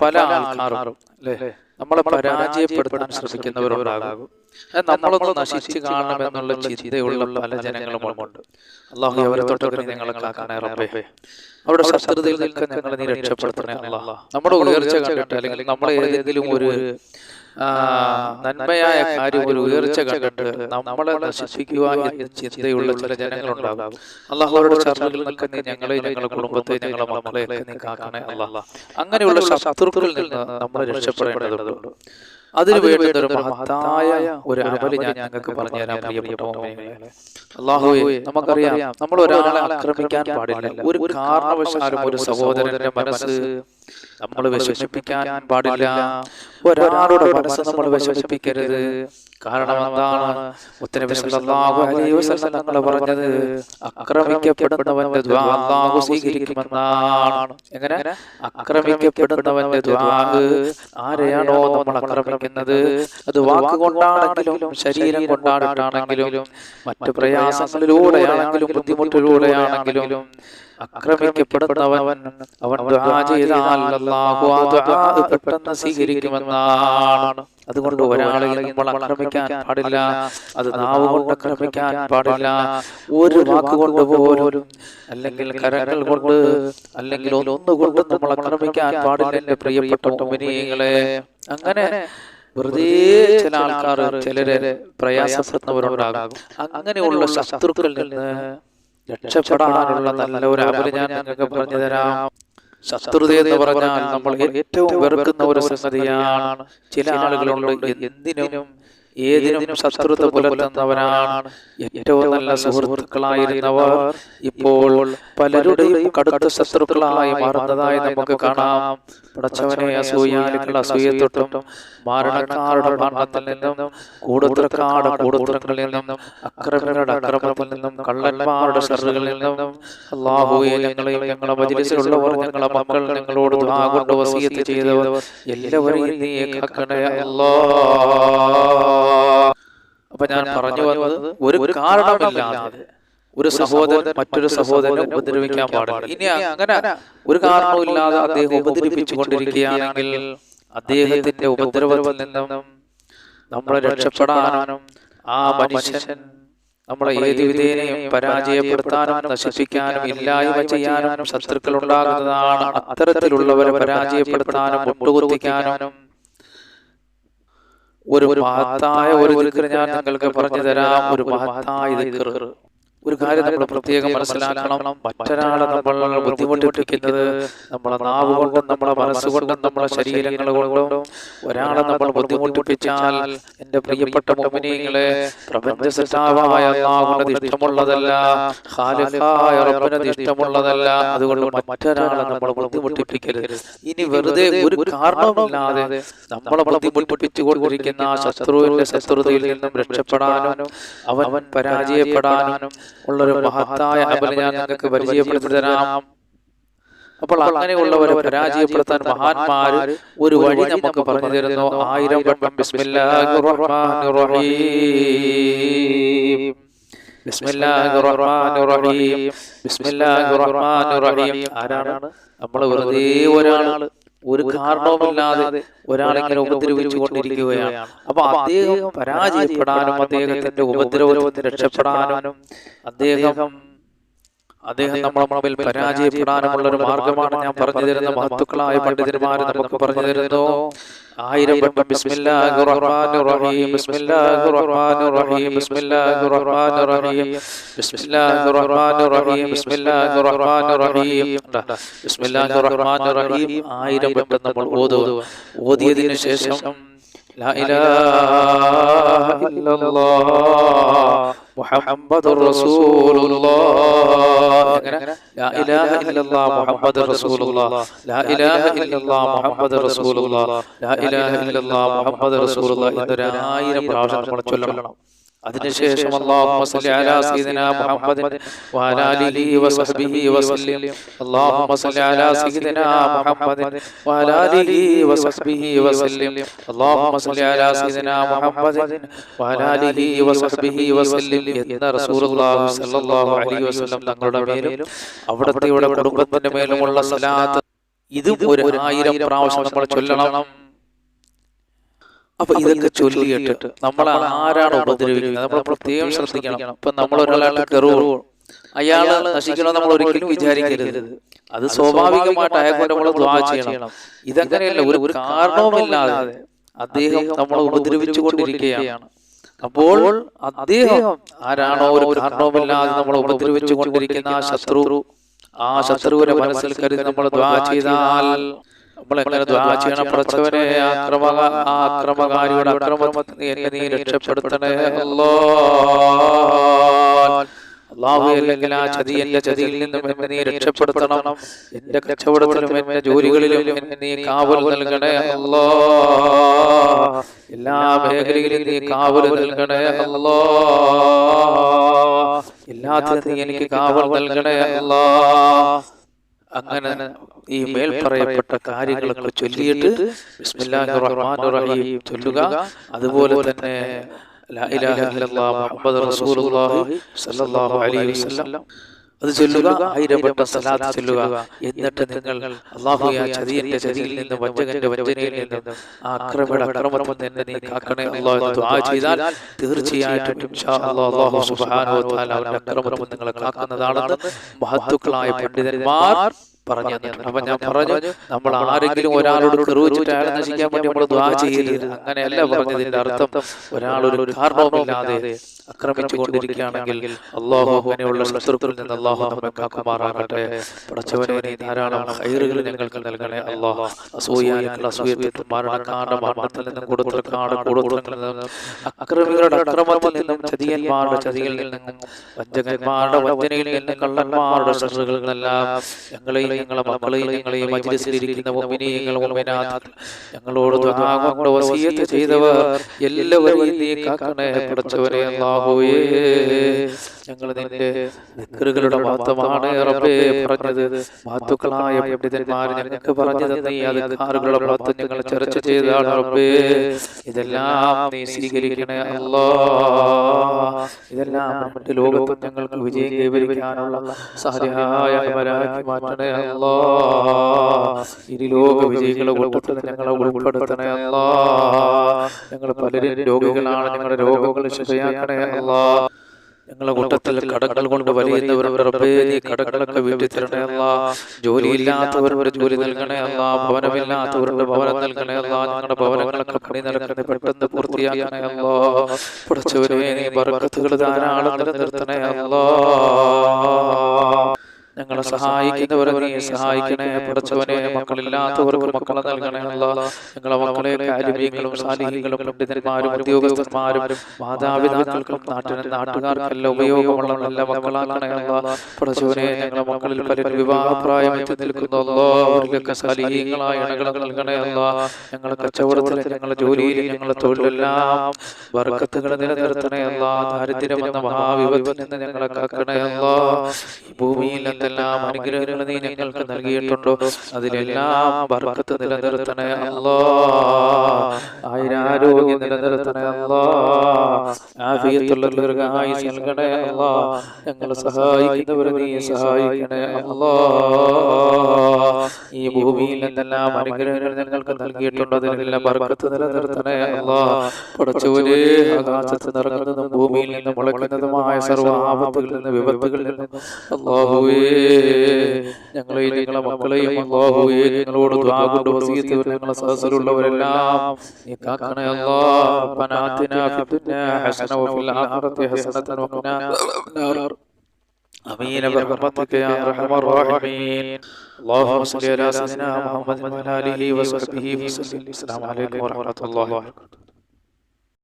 പല ആൾക്കാരും നമ്മളെ പരാജയപ്പെടുത്താൻ ശ്രമിക്കുന്നവരുണ്ടാകും. നമ്മളൊന്ന് നശിച്ചു കാണണം എന്നുള്ള ചിന്തയുള്ള പല ജനങ്ങളുമുണ്ട് അള്ളാഹു അവരെ തൊട്ടൊക്കെ ഞങ്ങളെ കാക്കണേ റബ്ബേ. അവിടെ ശത്രുതയിൽ നിൽക്കാൻ ഞങ്ങളെ നീ രക്ഷപ്പെടുത്തണേ അല്ലാഹ്. നമ്മുടെ ഉയർച്ച കണ്ടിട്ട് അല്ലെങ്കിൽ നമ്മളെ ഏതെങ്കിലും ഒരു നന്മയായ കാര്യം ഒരു ഉയർച്ച കണ്ടിട്ട് നമ്മളെ നശിപ്പിക്കുക എന്ന ചിന്തയുള്ള ചില ജനങ്ങളുണ്ടാകും. അള്ളാഹുവരുടെ ചർച്ചകളിൽ ഞങ്ങളെ ഞങ്ങളുടെ കുടുംബത്തെ ഞങ്ങളുടെ മക്കളെ ഒക്കെ നീ കാക്കണേ അല്ലാഹ. അങ്ങനെയുള്ള ശത്രുക്കളിൽ നിന്ന് നമ്മൾ രക്ഷപ്പെടേണ്ടതുണ്ട്. അതിനു വേണ്ടി ഒരു മഹത്തായ ഒരു അമൽ ഞാൻ ഞങ്ങൾക്ക് പറഞ്ഞു തരാൻ പ്രിയപ്പെട്ട അള്ളാഹുവെ നമുക്കറിയാം നമ്മൾ ഒരാളെ ആക്രമിക്കാൻ പാടില്ല. ഒരു കാരണവശാലും ഒരു സഹോദരന്റെ മനസ്സ് നമ്മൾ വിഷമിപ്പിക്കാൻ പാടില്ല. ഒരാളുടെ മനസ്സ് നമ്മൾ വിഷമിപ്പിക്കരുത്. കാരണം എന്താണ്? ഉത്തരവിശ്വസം സല്ലല്ലാഹു അലൈഹി വസല്ലം തങ്ങൾ പറഞ്ഞത് ആക്രമിക്കപ്പെടുന്നവന്റെ അല്ലാഹു സ്വീകരിക്കുമെന്നാണ് എങ്ങനെ? ആക്രമിക്കപ്പെടുന്നവന്റെ ദുആ ആരെയാണോ നമ്മൾ ആക്രമിക്കുന്നത് അത് വാക്കുകൊണ്ടാണെങ്കിലും ശരീരം കൊണ്ടാണെങ്കിലും മറ്റു പ്രയാസങ്ങളിലൂടെയാണെങ്കിലും ബുദ്ധിമുട്ടിലൂടെയാണെങ്കിലും ആക്രമിക്കപ്പെടുന്നവൻ അവൻ പെട്ടെന്ന് സ്വീകരിക്കുമെന്നാണ്. അതുകൊണ്ട് ഒരാളെ നമ്മൾ അക്രമിക്കാൻ പാടില്ല. അത് നാവ് കൊണ്ട് ആക്രമിക്കാൻ പാടില്ല. ഒരു വാക്കുകൊണ്ട് പോലും അല്ലെങ്കിൽ കരങ്ങൾ കൊണ്ട് അല്ലെങ്കിൽ ഒന്നുകൊണ്ട് നമ്മൾ അക്രമിക്കാൻ പാടില്ല എന്റെ പ്രിയപ്പെട്ട കമ്പനികളെ അങ്ങനെ വെറുതെ ചില ആൾക്കാർ ചിലരെ പ്രയാസപ്പെടുന്നവരുണ്ടാകും. അങ്ങനെയുള്ള ശത്രുക്കളിൽ നിന്ന് രക്ഷപ്പെടാനുള്ള നല്ല ഒരു അവർ ഞാൻ നിങ്ങൾക്ക് പറഞ്ഞു തരാം. ശത്രുത എന്ന് പറഞ്ഞാൽ നമ്മൾ ഏറ്റവും വെറുക്കുന്ന ഒരു സംഗതിയാണ്. ചില ആളുകളുണ്ട് എന്തിനും ഏതിനും ശത്രുത പുലർത്തുന്നവരാണ്. ഏറ്റവും നല്ല സുഹൃത്തുക്കളായിരുന്നവർ ഇപ്പോൾ പലരുടെയും കടുത്ത ശത്രുക്കളായി മാറുന്നതായി നമുക്ക് കാണാം. പടച്ചവനെ അസൂയാലുക്കൾ അസൂയത്തൊട്ടും മാരണക്കാരുടെ മരണത്തിൽ നിന്നും കൂടുതലക്കാട് കൂടുതലങ്ങളിൽ നിന്നും അക്രമങ്ങളുടെ അക്രമത്തിൽ നിന്നും കള്ളന്മാരുടെ ഷറുകളിൽ നിന്നും അള്ളാഹുയെ ഞങ്ങളെയും ഞങ്ങളുടെ മജിലിസിലുള്ളവർ ഞങ്ങളെ മക്കൾ ഞങ്ങളോട് കൊണ്ട് വസീയത്ത് ചെയ്തവർ എല്ലാവരെയും നീ കാക്കണേ അല്ലാ. അപ്പൊ ഞാൻ പറഞ്ഞു വന്നത് ഒരു കാരണമില്ലാതെ ഒരു സഹോദരൻ മറ്റൊരു സഹോദരനെ ഉപദ്രവിക്കാൻ പാടില്ല. ഇനി അങ്ങനെ ഒരു കാരണവുമില്ലാതെ അദ്ദേഹം ഉപദ്രവിച്ചു കൊണ്ടിരിക്കുകയാണെങ്കിൽ അദ്ദേഹത്തിന്റെ ഉപദ്രവത്തിൽ നിന്നും നമ്മളെ രക്ഷപ്പെടാനും ആ മനുഷ്യൻ നമ്മളെ ഏത് വിധേനയും പരാജയപ്പെടുത്താനും നശിപ്പിക്കാനും ഇല്ലായ്മ ചെയ്യാനും ശത്രുക്കൾ ഉണ്ടാകുന്നതാണ് അത്തരത്തിലുള്ളവരെ പരാജയപ്പെടുത്താനും മുട്ടുകുത്തിക്കാനും ഒരു മഹത്തായ ഒരു ദിക്കർ ഞാൻ നിങ്ങൾക്ക് പറഞ്ഞു തരാം. ഒരു മഹത്തായ ദിക്ർ ഒരു കാര്യം നമ്മൾ പ്രത്യേകം മനസ്സിലാക്കണം. മറ്റൊരാളെ നമ്മൾ ബുദ്ധിമുട്ടിപ്പിക്കുന്നത് നമ്മളെ നാവ് കൊണ്ടും നമ്മളെ മനസ്സുകൊണ്ടും നമ്മളെ ശരീരങ്ങൾ കൊണ്ടും ഒരാളെ നമ്മൾ ബുദ്ധിമുട്ടിപ്പിച്ചാൽ എന്റെ പ്രിയപ്പെട്ട മോഹിനിയങ്ങളെ പ്രപഞ്ച സൃഷ്ടാവായ അള്ളാഹുവിനത് ഇഷ്ടമുള്ളതല്ല റബ്ബിനത് ഇഷ്ടമുള്ളതല്ല അതുകൊണ്ട് മറ്റൊരാളെ നമ്മൾ ബുദ്ധിമുട്ടിപ്പിക്കരുത്. ഇനി വെറുതെ ഒരു കാരണവുമില്ലാതെ നമ്മളെ ബുദ്ധിമുട്ടിപ്പിച്ചു കൊണ്ടിരിക്കുന്ന ശത്രുവിന്റെ ശത്രുതയിൽ നിന്നും രക്ഷപ്പെടാനും അവൻ പരാജയപ്പെടാനും ഉള്ളൊരു മഹത്തായ അമൽ ഞാൻ നിങ്ങൾക്ക് പരിചയപ്പെടുത്തി തരാം അപ്പോൾ അങ്ങനെയുള്ളവരെ പരാജയപ്പെടുത്താൻ മഹാന്മാര് ഒരു വഴി നമുക്ക് പറഞ്ഞു തരുന്നു. ആയിരം വട്ടം ബിസ്മില്ലാഹിർ റഹ്മാനിർ റഹീം. ആരാണ്? നമ്മൾ വെറുതെ ഒരാൾ. ഒരു കാരണവുമില്ലാതെ ഒരാളെങ്കിലും ഉപദ്രവിച്ചുകൊണ്ടിരിക്കുകയാണ്. അപ്പൊ അദ്ദേഹം പരാജയപ്പെടാനും അദ്ദേഹത്തിന്റെ ഉപദ്രവത്തിൽ രക്ഷപ്പെടാനും അദ്ദേഹം അദ്ദേഹം നമ്മളെ മുമ്പിൽ പരാജയപ്പെടാനുമുള്ള ഒരു മാർഗമാണ് ഞാൻ പറഞ്ഞു തരുന്ന മഹത്തുക്കളായ പണ്ഡിതന്മാർ നമുക്ക് പറഞ്ഞു തരുന്നു ആയിരം വട്ടം ബിസ്മില്ലാഹി റഹ്മാനിർ റഹീം. ബിസ്മില്ലാഹി റഹ്മാനിർ റഹീം. ബിസ്മില്ലാഹി റഹ്മാനിർ റഹീം. ബിസ്മില്ലാഹി റഹ്മാനിർ റഹീം. ബിസ്മില്ലാഹി റഹ്മാനിർ റഹീം ബിസ്മില്ലാഹി റഹ്മാനിർ റഹീം. ആയിരം വട്ടം നമ്മൾ ഓതുക. ഓതിയതിനു ശേഷം لا إله إلا الله محمد رسول الله لا إله إلا الله محمد رسول الله لا إله إلا الله محمد رسول الله لا إله إلا الله محمد رسول الله إذا رأي رب العالمين അതിനുശേഷം അല്ലാഹുമ്മ സല്ലി അലാ സയ്യിദിനാ മുഹമ്മദിൻ വഅലാ ആലിഹി വസഹ്ബിഹി വസല്ലം. അല്ലാഹുമ്മ സല്ലി അലാ സയ്യിദിനാ മുഹമ്മദിൻ വഅലാ ആലിഹി വസഹ്ബിഹി വസല്ലം. അല്ലാഹുമ്മ സല്ലി അലാ സയ്യിദിനാ മുഹമ്മദിൻ വഅലാ ആലിഹി വസഹ്ബിഹി വസല്ലം എന്ന റസൂലുള്ളാഹി സ്വല്ലല്ലാഹു അലൈഹി വസല്ലം തങ്ങളുടെ മേലും അവിടുത്തെ കുടുംബത്തിന്റെ മേലുമുള്ള സലാത്ത് ഇതും ഒരു ആയിരം പ്രാവശ്യം നമ്മൾ ചൊല്ലണം. അപ്പൊ ഇതൊക്കെ ചൊല്ലിയിട്ട് നമ്മൾ ആരാണ് ഉപദ്രവിക്കുന്നത്? നമ്മൾ പ്രത്യേകം ശ്രദ്ധിക്കണം. ഇപ്പൊ നമ്മൾ ഒരാളെ കയറുവോ? അയാൾ നശിക്കണം നമ്മൾ ഒരിക്കലും വിചാരിക്കരുത്. അത് സ്വാഭാവികമായിട്ട് അയാൾക്ക് നമ്മൾ ദ്വാ ചെയ്യണം. ഇതങ്ങനെയല്ല ഒരു ഒരു കാരണവുമില്ലാതെ അദ്ദേഹം നമ്മളെ ഉപദ്രവിച്ചു കൊണ്ടിരിക്കുകയാണ്. അപ്പോൾ അദ്ദേഹം ആരാണോ ഒരു കാരണവുമില്ലാതെ നമ്മളെ ഉപദ്രവിച്ചു കൊണ്ടിരിക്കുന്ന ആ ശത്രു ആ ശത്രുവിനെ മനസ്സിൽ കരുതി നമ്മൾ ദ്വാ ചെയ്താൽ നമ്മൾ എങ്ങനെ ദ്വാ ചെയ്യണം പ്രച്ചവനെ ആക്രമക ആക്രമകാരിയുടെ അക്രമത്തിൽ എന്നെ നീ രക്ഷപ്പെടുത്തണേ. അല്ലോ അള്ളാഹു അല്ലെങ്കിൽ ആ ചതി എന്റെ ചതിയിൽ നിന്നും എന്നെ നീ രക്ഷപ്പെടുത്തണം. എന്റെ കച്ചവടത്തിലും എന്റെ ജോലികളിലും എന്നെ നീ കാവൽ നൽകണേ. അല്ലോ എല്ലാ മേഖലയിലും നീ കാവൽ നൽകണേ. അല്ലോ എല്ലാത്തിനും നീ എനിക്ക് കാവൽ നൽകണേ. അല്ലോ അങ്ങനെ ഈ മേൽ പറയപ്പെട്ട കാര്യങ്ങളൊക്കെ ചൊല്ലിയിട്ട് ബിസ്മില്ലാഹിർ റഹ്മാനിർ റഹീം ചൊല്ലുക. അതുപോലെ തന്നെ ലാ ഇലാഹ ഇല്ലല്ലാഹ് മുഹമ്മദ് റസൂലുള്ളാഹി സ്വല്ലല്ലാഹു അലൈഹി വസല്ലം. അത് ചൊല്ലുക ആയിരപ്പെട്ട സലാത്ത് ചൊല്ലുക. എന്നിട്ട് നിങ്ങൾ അള്ളാഹു ആ ചതിയന്റെ ചതിയിൽ നിന്ന് വഞ്ചകന്റെ വഞ്ചനയിൽ നിന്ന് ആ അക്രമയുടെ അക്രമത്തിൽ നിന്ന് നീ കാക്കണേ അള്ളാഹു ദുആ ചെയ്താൽ തീർച്ചയായിട്ടും അല്ലാഹു സുബ്ഹാനഹു വ തആല അവന്റെ അക്രമത്തിൽ നിങ്ങളെ കാക്കുന്നതാണെന്ന് മഹത്തുക്കളായ പണ്ഡിതന്മാർ പറഞ്ഞു അപ്പൊ ഞാൻ പറഞ്ഞു നമ്മൾ ആരെങ്കിലും ഒരാളോട് കെറുവിച്ചിട്ട് അയാളെ നശിക്കാൻ വേണ്ടി നമ്മൾ ദ്വാ ചെയ്യരുത്. അങ്ങനെയല്ല പറഞ്ഞതിന്റെ അർത്ഥം ഒരാളൊരു കാരണവുമില്ലാതെ ആക്രമിച്ചു കൊണ്ടിരിക്കുകയാണെങ്കിൽ അള്ളാഹു അങ്ങനെയുള്ള ശത്രുക്കളിൽ നിന്ന് അള്ളാഹു നമ്മെ കാക്കുമാറാകട്ടെ. പടച്ചവനെ ധാരാളം ഹൈറുകൾ ഞങ്ങൾക്ക് നൽകണേ. അള്ളാഹു അസൂയാലിക്കുള്ള അസൂയത്തിൽ മരണക്കാരുടെ മരണത്തിൽ നിന്നും നിന്നും അക്രമികളുടെ അക്രമത്തിൽ നിന്നും ചതിയന്മാരുടെ ചതിയിൽ നിന്നും വഞ്ചകന്മാരുടെ വഞ്ചനയിൽ നിന്നും കള്ളന്മാരുടെ ശത്രുക്കളിൽ നിന്നെല്ലാം ഞങ്ങളെയും ഞങ്ങളെ മക്കളെയും ഞങ്ങളെയും മജ്ലിസിലിരിക്കുന്ന ഞങ്ങളോട് കൊണ്ട് വസിയത്ത് ചെയ്തവർ എല്ലാവരെയും നീ കാക്കണേ. പടച്ചവനെ അല്ലാഹുവേ ഞങ്ങൾ നിന്റെ നിക്കറുകളുടെ മാത്രമാണ് റബ്ബേ പറഞ്ഞത്. മാത്തുക്കളായ പണ്ഡിതന്മാർ ഞങ്ങൾക്ക് പറഞ്ഞു തന്ന അധികാറുകളുടെ മാത്രം ഞങ്ങൾ ചർച്ച ചെയ്താണ് റബ്ബേ. ഇതെല്ലാം നീ സ്വീകരിക്കണേ അല്ലോ. ഇതെല്ലാം മറ്റ് ലോകത്തും ഞങ്ങൾക്ക് വിജയം കൈവരിക്കാനുള്ള സാധ്യമായ മാറ്റണേ അല്ലോ. ഇനി ലോക വിജയികളെ ഉൾപ്പെട്ട് ഞങ്ങളെ ഉൾപ്പെടുത്തണേ അല്ലോ. ഞങ്ങൾ പലരും രോഗികളാണ് ഞങ്ങളുടെ രോഗങ്ങൾ ശരിയാക്കണേ ഞങ്ങളുടെ കൂട്ടത്തിൽ കടങ്ങൾ കൊണ്ട് വലിയുന്നവർ റബ്ബേ നീ കടങ്ങളൊക്കെ വീട്ടിൽ തരണേ അല്ല ജോലിയില്ലാത്തവർ ജോലി നൽകണേ അല്ല ഭവനമില്ലാത്തവരുടെ ഭവനം നൽകണേ അല്ല ഞങ്ങളുടെ ഭവനങ്ങളൊക്കെ പണി നൽകണേ പെട്ടെന്ന് പൂർത്തിയാക്കണേ അല്ലോ പഠിച്ചവരെ നീ ബർക്കത്തുകൾ ധാരാളം നിലനിർത്തണേ അല്ലോ ഞങ്ങളെ സഹായിക്കുന്നവരെ നീ സഹായിക്കണേ. പഠിച്ചവനെ മക്കളില്ലാത്തവർക്ക് മക്കളെ നൽകണേ ഞങ്ങളെ മക്കളെ കാര്യങ്ങളും സാലിഹികളും പണ്ഡിതന്മാരും ഉദ്യോഗസ്ഥന്മാരും മാതാപിതാക്കൾക്കും നാട്ടിന് നാട്ടുകാർക്കെല്ലാം ഉപയോഗമുള്ള നല്ല മക്കളാക്കണേ പഠിച്ചവനെ ഞങ്ങളെ മക്കളിൽ പലരും വിവാഹപ്രായം എത്തി നിൽക്കുന്നല്ലോ അവർക്കൊക്കെ സാലിഹീങ്ങളായ ഇണകൾ നൽകണേ കച്ചവടത്തിൽ ഞങ്ങളുടെ ജോലിയിൽ ഞങ്ങളുടെ തൊഴിലെല്ലാം വർക്കത്തുകൾ നിലനിർത്തണേ അല്ല. ദാരിദ്ര്യം എന്ന മഹാവിപത്തിൽ നിന്ന് ഞങ്ങളെ കാക്കണേ അല്ല. ഭൂമിയിൽ എന്തെല്ലാം അനുഗ്രഹങ്ങൾ നീ ഞങ്ങൾക്ക് നൽകിയിട്ടുണ്ടോ. അതിലെല്ലാം ബർക്കത്ത് നിലനിർത്തണേ അല്ലോ ആയിരാരോഗ്യം നിലനിർത്തണേ അല്ലോ ആഫിയത്തുള്ള ദീർഘായുസ് നൽകണേ അല്ലോ ഞങ്ങളെ സഹായിക്കുന്നവരെ നീ സഹായിക്കണേ അല്ലോ ഈ ഭൂമിയിൽ എന്തെല്ലാം അനുഗ്രഹങ്ങൾ ഞങ്ങൾക്ക് നൽകിയിട്ടുണ്ടോ. അതിലെല്ലാം ബർക്കത്ത് നിലനിർത്തണേ അല്ലോ പടച്ചവരെ ആകാശത്ത് നിറങ്ങുന്നതും ഭൂമിയിൽ നിന്ന് മുളയ്ക്കുന്നതുമായ സർവ ആപത്തുകളിൽ നിന്ന് വിപത്തുകളിൽ നിന്നും അള്ളാഹുവേ ഞങ്ങളെയും ഞങ്ങളെ മക്കളെയും അല്ലാഹുവേ ഞങ്ങളോട് ദുആ കൊണ്ട് വസീയത്ത് ഞങ്ങളെ സഹസരുള്ളവരെല്ലാം നീ കാക്കണേ അല്ലാ റബ്ബനാ ആതിനാ ഫിദ്ദുനിയാ ഹസന വഫിൽ ആഖിറതി ഹസനതൻ വഖിനാ നാർ آمين برحمتك يا أرحم الراحمين اللهم صل على سيدنا محمد وعلى آله وصحبه وسلم السلام عليكم ورحمة الله وبركاته